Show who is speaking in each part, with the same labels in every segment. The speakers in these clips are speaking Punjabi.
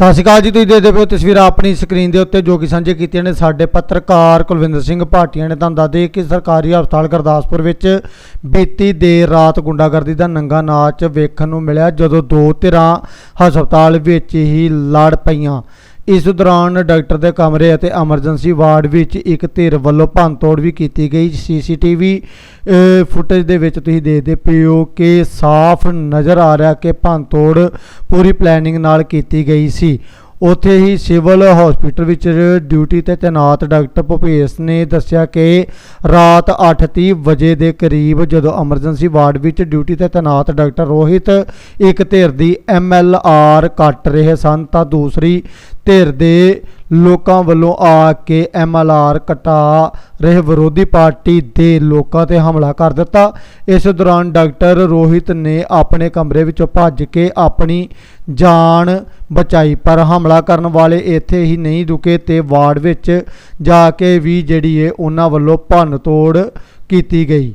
Speaker 1: ਸਤਿ ਸ਼੍ਰੀ ਅਕਾਲ ਜੀ, ਤੁਸੀਂ ਦੇਖਦੇ ਪਏ ਹੋ ਤਸਵੀਰਾਂ ਆਪਣੀ ਸਕਰੀਨ ਦੇ ਉੱਤੇ, ਜੋ ਕਿ ਸਾਂਝੇ ਕੀਤੀਆਂ ਨੇ ਸਾਡੇ ਪੱਤਰਕਾਰ ਕੁਲਵਿੰਦਰ ਸਿੰਘ ਭਾਟੀਆ ਨੇ ਤੁਹਾਨੂੰ ਦੱਸ ਕਿ ਸਰਕਾਰੀ ਹਸਪਤਾਲ ਗੁਰਦਾਸਪੁਰ ਵਿੱਚ ਬੀਤੀ ਦੇਰ ਰਾਤ ਗੁੰਡਾਗਰਦੀ ਦਾ ਨੰਗਾ ਨਾਚ ਵੇਖਣ ਨੂੰ ਮਿਲਿਆ, ਜਦੋਂ ਦੋ ਧਿਰਾਂ ਹਸਪਤਾਲ ਵਿੱਚ ਹੀ ਲੜ ਪਈਆਂ। ਇਸ ਦੌਰਾਨ ਡਾਕਟਰ ਦੇ ਕਮਰੇ ਅਤੇ ਐਮਰਜੈਂਸੀ ਵਾਰਡ ਵਿੱਚ ਇੱਕ ਧਿਰ ਵੱਲੋਂ ਭੰਨਤੋੜ ਵੀ ਕੀਤੀ ਗਈ। ਸੀਸੀਟੀਵੀ ਫੁਟੇਜ ਦੇ ਵਿੱਚ ਤੁਸੀਂ ਦੇਖਦੇ ਪਏ ਹੋ ਕਿ ਸਾਫ਼ ਨਜ਼ਰ ਆ ਰਿਹਾ ਕਿ ਭੰਨਤੋੜ ਪੂਰੀ ਪਲੈਨਿੰਗ ਨਾਲ ਕੀਤੀ ਗਈ ਸੀ। ਉੱਥੇ ਹੀ ਸਿਵਲ ਹਸਪੀਟਲ ਵਿੱਚ ਡਿਊਟੀ ਤੇ ਤੈਨਾਤ ਡਾਕਟਰ ਭੁਪੇਸ਼ ਨੇ ਦੱਸਿਆ ਕਿ ਰਾਤ 8:30 ਵਜੇ ਦੇ ਕਰੀਬ ਜਦੋਂ ਐਮਰਜੈਂਸੀ ਵਾਰਡ ਵਿੱਚ ਡਿਊਟੀ ਤੇ ਤੈਨਾਤ ਡਾਕਟਰ ਰੋਹਿਤ ਇੱਕ ਧਿਰ ਦੀ ਐਮਐਲਆਰ ਕੱਟ ਰਹੇ ਸਨ ਤਾਂ ਦੂਸਰੀ ਧਿਰ ਦੇ ਲੋਕਾਂ ਵੱਲੋਂ ਆ ਕੇ ਐਮਐਲਆਰ ਕਟਾ ਰਹੇ ਵਿਰੋਧੀ ਪਾਰਟੀ ਦੇ ਲੋਕਾਂ ਤੇ ਹਮਲਾ ਕਰ ਦਿੱਤਾ। ਇਸ ਦੌਰਾਨ ਡਾਕਟਰ ਰੋਹਿਤ ਨੇ ਆਪਣੇ ਕਮਰੇ ਵਿੱਚੋਂ ਭੱਜ ਕੇ ਆਪਣੀ ਜਾਨ ਬਚਾਈ, ਪਰ ਹਮਲਾ ਕਰਨ ਵਾਲੇ ਇੱਥੇ ਹੀ ਨਹੀਂ ਰੁਕੇ ਤੇ ਵਾਰਡ ਵਿੱਚ ਜਾ ਕੇ ਵੀ ਜਿਹੜੀ ਹੈ ਉਹਨਾਂ ਵੱਲੋਂ ਭੰਨ ਤੋੜ ਕੀਤੀ ਗਈ।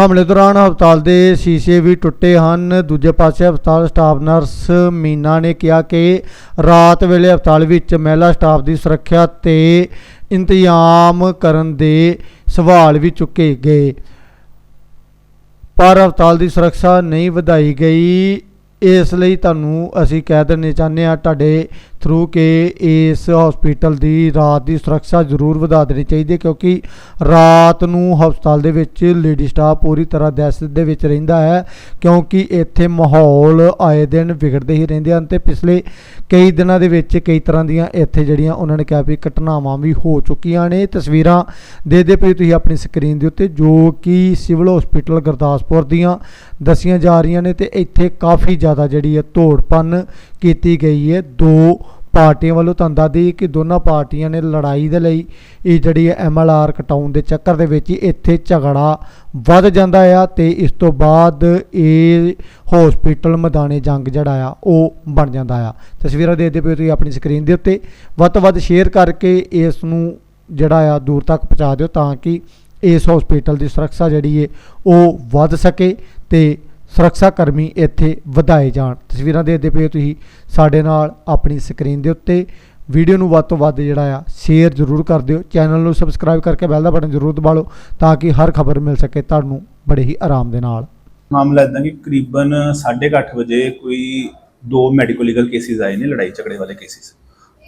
Speaker 1: ਹਮਲੇ ਦੌਰਾਨ ਹਸਪਤਾਲ ਦੇ ਸ਼ੀਸ਼ੇ ਵੀ ਟੁੱਟੇ ਹਨ। ਦੂਜੇ ਪਾਸੇ ਹਸਪਤਾਲ ਸਟਾਫ ਨਰਸ ਮੀਨਾ ਨੇ ਕਿਹਾ ਕਿ ਰਾਤ ਵੇਲੇ ਹਸਪਤਾਲ ਵਿੱਚ ਮਹਿਲਾ ਸਟਾਫ ਦੀ ਸੁਰੱਖਿਆ ਤੇ ਇੰਤਜ਼ਾਮ ਕਰਨ ਦੇ ਸਵਾਲ ਵੀ ਚੁੱਕੇ ਗਏ। ਪਰ ਹਸਪਤਾਲ ਦੀ ਸੁਰੱਖਿਆ ਨਹੀਂ ਵਧਾਈ ਗਈ। ਇਸ ਲਈ ਤੁਹਾਨੂੰ ਅਸੀਂ ਕਹਿ ਦੇਣੇ ਚਾਹੁੰਦੇ ਆ ਤੁਹਾਡੇ ਥਰੂ ਕਿ ਇਸ ਹਸਪੀਟਲ ਦੀ ਰਾਤ ਦੀ ਸੁਰੱਖਿਆ ਜ਼ਰੂਰ ਵਧਾ ਦੇਣੀ ਚਾਹੀਦੀ ਹੈ ਕਿਉਂਕਿ ਰਾਤ ਨੂੰ ਹਸਪਤਾਲ ਦੇ ਵਿੱਚ ਲੇਡੀ ਸਟਾਫ ਪੂਰੀ ਤਰ੍ਹਾਂ ਦਹਿਸ਼ਤ ਦੇ ਵਿੱਚ ਰਹਿੰਦਾ ਹੈ ਕਿਉਂਕਿ ਇੱਥੇ ਮਾਹੌਲ ਆਏ ਦਿਨ ਵਿਗੜਦੇ ਹੀ ਰਹਿੰਦੇ ਹਨ ਤੇ ਪਿਛਲੇ ਕਈ ਦਿਨਾਂ ਦੇ ਵਿੱਚ ਕਈ ਤਰ੍ਹਾਂ ਦੀਆਂ ਇੱਥੇ ਜਿਹੜੀਆਂ ਉਹਨਾਂ ਨੇ ਕਿਹਾ ਵੀ ਘਟਨਾਵਾਂ ਵੀ ਹੋ ਚੁੱਕੀਆਂ ਨੇ। ਤਸਵੀਰਾਂ ਦੇ ਦੇ ਪਏ ਤੁਸੀਂ ਆਪਣੀ ਸਕਰੀਨ ਦੇ ਉੱਤੇ ਜੋ ਕਿ ਸਿਵਲ ਹਸਪੀਟਲ ਗੁਰਦਾਸਪੁਰ ਦੀਆਂ ਦੱਸੀਆਂ ਜਾ ਰਹੀਆਂ ਨੇ ਤੇ ਇੱਥੇ ਕਾਫੀ ਜ਼ਿਆਦਾ ਜਿਹੜੀ ਹੈ ਧੋੜਪਨ ਕੀਤੀ ਗਈ ਹੈ। ਦੋ ਪਾਰਟੀਆਂ ਵੱਲੋਂ ਤੁਹਾਨੂੰ ਦੱਸ ਦਈਏ ਕਿ ਦੋਨਾਂ ਪਾਰਟੀਆਂ ਨੇ ਲੜਾਈ ਦੇ ਲਈ ਇਹ ਜਿਹੜੀ ਹੈ ਐਮਐਲਆਰ ਕਟਾਉਣ ਦੇ ਚੱਕਰ ਦੇ ਵਿੱਚ ਹੀ ਇੱਥੇ ਝਗੜਾ ਵੱਧ ਜਾਂਦਾ ਆ ਤੇ ਇਸ ਤੋਂ ਬਾਅਦ ਇਹ ਹਸਪੀਟਲ ਮੈਦਾਨੇ ਜੰਗ ਜਿਹੜਾ ਆ ਉਹ ਬਣ ਜਾਂਦਾ ਆ। ਤਸਵੀਰਾਂ ਦੇਖਦੇ ਪਏ ਤੁਸੀਂ ਆਪਣੀ ਸਕਰੀਨ ਦੇ ਉੱਤੇ। ਵੱਧ ਤੋਂ ਵੱਧ ਸ਼ੇਅਰ ਕਰਕੇ ਇਸ ਨੂੰ ਜਿਹੜਾ ਆ ਦੂਰ ਤੱਕ ਪਹੁੰਚਾ ਦਿਓ ਤਾਂ ਕਿ ਇਸ ਹਸਪੀਟਲ ਦੀ ਸੁਰੱਖਿਆ ਜਿਹੜੀ ਹੈ ਉਹ ਵੱਧ ਸਕੇ ਤੇ ਸੁਰੱਖਿਆ ਕਰਮੀ ਇੱਥੇ ਵਧਾਏ ਜਾਣ। ਤਸਵੀਰਾਂ ਦੇਖਦੇ ਪਏ ਹੋ ਤੁਸੀਂ ਸਾਡੇ ਨਾਲ ਆਪਣੀ ਸਕਰੀਨ ਦੇ ਉੱਤੇ। ਵੀਡੀਓ ਨੂੰ ਵੱਧ ਤੋਂ ਵੱਧ ਜਿਹੜਾ ਆ ਸ਼ੇਅਰ ਜ਼ਰੂਰ ਕਰ ਦਿਓ। ਚੈਨਲ ਨੂੰ ਸਬਸਕ੍ਰਾਈਬ ਕਰਕੇ ਬੈਲ ਦਾ ਬਟਨ ਜ਼ਰੂਰ ਦਬਾ ਲਓ ਤਾਂ ਕਿ ਹਰ ਖਬਰ ਮਿਲ ਸਕੇ ਤੁਹਾਨੂੰ ਬੜੇ ਹੀ ਆਰਾਮ ਦੇ ਨਾਲ।
Speaker 2: ਮਾਮਲਾ ਇਦਾਂ ਕਿ ਕਰੀਬਨ 8:30 ਵਜੇ ਕੋਈ ਦੋ ਮੈਡੀਕਲ ਲੀਗਲ ਕੇਸਿਸ ਆਏ ਨੇ, ਲੜਾਈ ਝਗੜੇ ਵਾਲੇ ਕੇਸਿਸ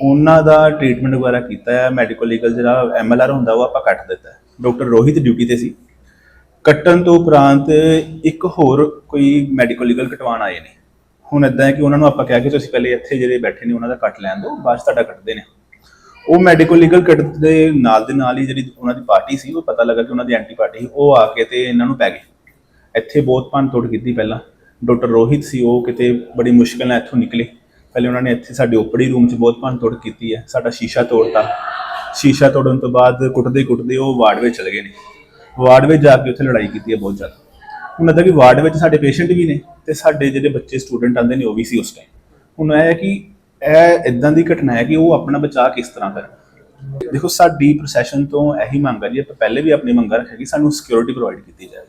Speaker 2: ਉਹਨਾਂ ਦਾ ਟ੍ਰੀਟਮੈਂਟ ਵਗੈਰਾ ਕੀਤਾ ਹੈ। ਮੈਡੀਕਲ ਲੀਗਲ ਜਿਹੜਾ ਐਮਐਲਆਰ ਹੁੰਦਾ, ਉਹ ਆਪਾਂ ਕੱਟ ਦਿੱਤਾ ਡਾਕਟਰ ਰੋਹਿਤ ਡਿਊਟੀ ਤੇ ਸੀ। ਕੱਟਣ ਤੋਂ ਉਪਰੰਤ ਇੱਕ ਹੋਰ ਕੋਈ ਮੈਡੀਕਲ ਲੀਗਲ ਕਟਵਾਉਣ ਆਏ ਨੇ। ਹੁਣ ਇਦਾਂ ਹੈ ਕਿ ਉਹਨਾਂ ਨੂੰ ਆਪਾਂ ਕਿਹਾ ਕਿ ਤੁਸੀਂ ਪਹਿਲੇ ਇੱਥੇ ਜਿਹੜੇ ਬੈਠੇ ਨੇ, ਉਹਨਾਂ ਦਾ ਕੱਟ ਲੈਣ ਦਿਓ, ਬਾਅਦ 'ਚ ਤੁਹਾਡਾ ਕੱਟਦੇ ਨੇ। ਉਹ ਮੈਡੀਕਲ ਲੀਗਲ ਕੱਟ ਦੇ ਨਾਲ ਦੇ ਨਾਲ ਹੀ ਜਿਹੜੀ ਉਹਨਾਂ ਦੀ ਪਾਰਟੀ ਸੀ, ਉਹ ਪਤਾ ਲੱਗਾ ਕਿ ਉਹਨਾਂ ਦੀ ਐਂਟੀ ਪਾਰਟੀ ਸੀ, ਉਹ ਆ ਕੇ ਤੇ ਇਹਨਾਂ ਨੂੰ ਪੈ ਗਏ। ਇੱਥੇ ਬਹੁਤ ਭੰਨ ਤੋੜ ਕੀਤੀ ਪਹਿਲਾਂ। ਡਾਕਟਰ ਰੋਹਿਤ ਸੀ, ਉਹ ਕਿਤੇ ਬੜੀ ਮੁਸ਼ਕਲ ਨਾਲ ਇੱਥੋਂ ਨਿਕਲੇ। ਪਹਿਲੇ ਉਹਨਾਂ ਨੇ ਇੱਥੇ ਸਾਡੇ ਓਪੜੀ ਰੂਮ 'ਚ ਬਹੁਤ ਭੰਨ ਤੋੜ ਕੀਤੀ ਹੈ, ਸਾਡਾ ਸ਼ੀਸ਼ਾ ਤੋੜਤਾ। ਸ਼ੀਸ਼ਾ ਤੋੜਨ ਤੋਂ ਬਾਅਦ ਕੁੱਟਦੇ ਕੁੱਟਦੇ ਉਹ ਵਾਰਡ ਵਿੱਚ ਚਲੇ ਗਏ ਨੇ। ਵਾਰਡ ਵਿੱਚ ਜਾ ਕੇ ਉੱਥੇ ਲੜਾਈ ਕੀਤੀ ਹੈ ਬਹੁਤ ਜ਼ਿਆਦਾ। ਹੁਣ ਅੱਦਾ ਕਿ ਵਾਰਡ ਵਿੱਚ ਸਾਡੇ ਪੇਸ਼ੈਂਟ ਵੀ ਨੇ ਤੇ ਸਾਡੇ ਜਿਹੜੇ ਬੱਚੇ ਸਟੂਡੈਂਟ ਆਉਂਦੇ ਨੇ ਉਹ ਵੀ ਸੀ ਉਸ ਟਾਈਮ ਹੁਣ ਇਹ ਹੈ ਕਿ ਇਹ ਇਦਾਂ ਦੀ ਘਟਨਾ ਹੈ ਕਿ ਉਹ ਆਪਣਾ ਬਚਾਅ ਕਿਸ ਤਰ੍ਹਾਂ ਕਰਨ। ਦੇਖੋ, ਸਾਡੀ ਪ੍ਰੋਸੈਸ਼ਨ ਤੋਂ ਇਹੀ ਮੰਗ ਹੈ ਜੀ, ਆਪਾਂ ਪਹਿਲੇ ਵੀ ਆਪਣੀ ਮੰਗਾਂ ਰੱਖਿਆ ਕਿ ਸਾਨੂੰ ਸਿਕਿਉਰਿਟੀ ਪ੍ਰੋਵਾਈਡ ਕੀਤੀ ਜਾਵੇ।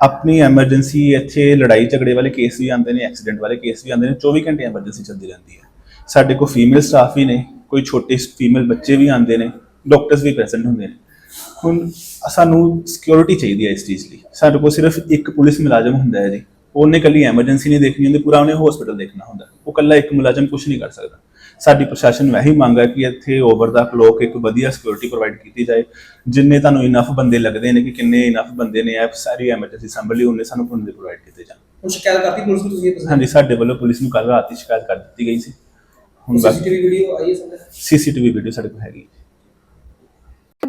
Speaker 2: ਆਪਣੀ ਐਮਰਜੈਂਸੀ ਇੱਥੇ ਲੜਾਈ ਝਗੜੇ ਵਾਲੇ ਕੇਸ ਵੀ ਆਉਂਦੇ ਨੇ ਐਕਸੀਡੈਂਟ ਵਾਲੇ ਕੇਸ ਵੀ ਆਉਂਦੇ ਨੇ 24 ਘੰਟੇ ਐਮਰਜੈਂਸੀ ਚੱਲਦੀ ਰਹਿੰਦੀ ਹੈ। ਸਾਡੇ ਕੋਲ ਫੀਮੇਲ ਸਟਾਫ ਵੀ ਨੇ, ਕੋਈ ਛੋਟੇ ਫੀਮੇਲ ਬੱਚੇ ਵੀ ਆਉਂਦੇ ਨੇ ਡਾਕਟਰਸ ਵੀ ਪ੍ਰੈਜ਼ੈਂਟ ਹੁੰਦੇ ਨੇ। ਹੁਣ ਸਾਨੂੰ ਸਿਕਿਉਰਿਟੀ ਚਾਹੀਦੀ ਹੈ ਇਸ ਚੀਜ਼ ਲਈ। ਸਾਡੇ ਕੋਲ ਸਿਰਫ ਇੱਕ ਪੁਲਿਸ ਮੁਲਾਜ਼ਮ ਹੁੰਦਾ ਹੈ ਜੀ। ਉਹਨੇ ਕੱਲੀ ਐਮਰਜੈਂਸੀ ਨਹੀਂ ਦੇਖਣੀ ਹੁੰਦੀ ਪੂਰਾ ਉਹਨੇ ਹਸਪੀਟਲ ਦੇਖਣਾ ਹੁੰਦਾ। ਉਹ ਕੱਲਾ ਇੱਕ ਮੁਲਾਜ਼ਮ ਕੁਝ ਨਹੀਂ ਕਰ ਸਕਦਾ। ਸਾਡੀ ਪ੍ਰਸ਼ਾਸਨ ਨੂੰ ਇਹੀ ਮੰਗ ਹੈ ਕਿ ਇੱਥੇ ਓਵਰ ਦਾ ਕਲੋਕ ਇੱਕ ਵਧੀਆ ਸਿਕਿਉਰਿਟੀ ਪ੍ਰੋਵਾਈਡ ਕੀਤੀ ਜਾਏ। ਜਿੰਨੇ ਤੁਹਾਨੂੰ ਇਨਫ ਬੰਦੇ ਲੱਗਦੇ ਨੇ ਕਿ ਕਿੰਨੇ ਇਨਫ ਬੰਦੇ ਨੇ ਇਹ ਸਾਰੀ ਐਮਰਜੈਂਸੀ ਸੰਭਲ ਲਈ ਉਹਨੇ ਸਾਨੂੰ ਬੰਦੇ ਪ੍ਰੋਵਾਈਡ ਕੀਤੇ ਜਾਣ।
Speaker 3: ਹੁਣ ਸ਼ਿਕਾਇਤ ਕਰਤੀ ਪੁਲਿਸ ਨੂੰ ਤੁਸੀਂ
Speaker 2: ਹਾਂਜੀ ਸਾਡੇ ਵੱਲੋਂ ਪੁਲਿਸ ਨੂੰ ਕੱਲ ਰਾਤ ਹੀ ਸ਼ਿਕਾਇਤ ਕਰ ਦਿੱਤੀ ਗਈ ਸੀ। ਹੁਣ
Speaker 3: ਸੀਸੀਟੀਵੀ ਵੀਡੀਓ ਆਈ ਹੈ ਸਾਹਮਣੇ
Speaker 2: ਸੀਸੀਟੀਵੀ ਵੀਡੀਓ ਸਾਡੇ ਕੋਲ ਹੈਗੀ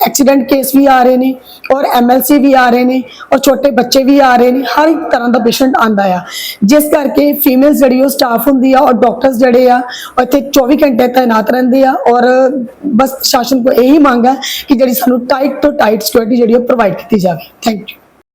Speaker 4: ਐਕਸੀਡੈਂਟ ਕੇਸ ਵੀ ਆ ਰਹੇ ਨੇ ਔਰ ਐਮਐਲਸੀ ਵੀ ਆ ਰਹੇ ਨੇ ਔਰ ਛੋਟੇ ਬੱਚੇ ਵੀ ਆ ਰਹੇ ਨੇ, ਹਰ ਇੱਕ ਤਰ੍ਹਾਂ ਦਾ ਪੇਸ਼ੈਂਟ ਆਂਦਾ ਆ। ਜਿਸ ਕਰਕੇ ਫੀਮੇਲ ਜਿਹੜੀ ਉਹ ਸਟਾਫ ਹੁੰਦੀ ਆ ਔਰ ਡਾਕਟਰਸ ਜਿਹੜੇ ਆ ਉਹ ਇੱਥੇ 24 ਘੰਟੇ ਤਾਇਨਾਤ ਰਹਿੰਦੇ ਆ ਔਰ ਬਸ ਸ਼ਾਸਨ ਕੋ ਇਹੀ ਮੰਗ ਹੈ ਕਿ ਜਿਹੜੀ ਸਾਨੂੰ ਟਾਈਟ ਤੋਂ ਟਾਈਟ ਸਿਕਿਉਰਿਟੀ ਜਿਹੜੀ ਉਹ ਪ੍ਰੋਵਾਈਡ ਕੀਤੀ ਜਾਵੇ। Thank you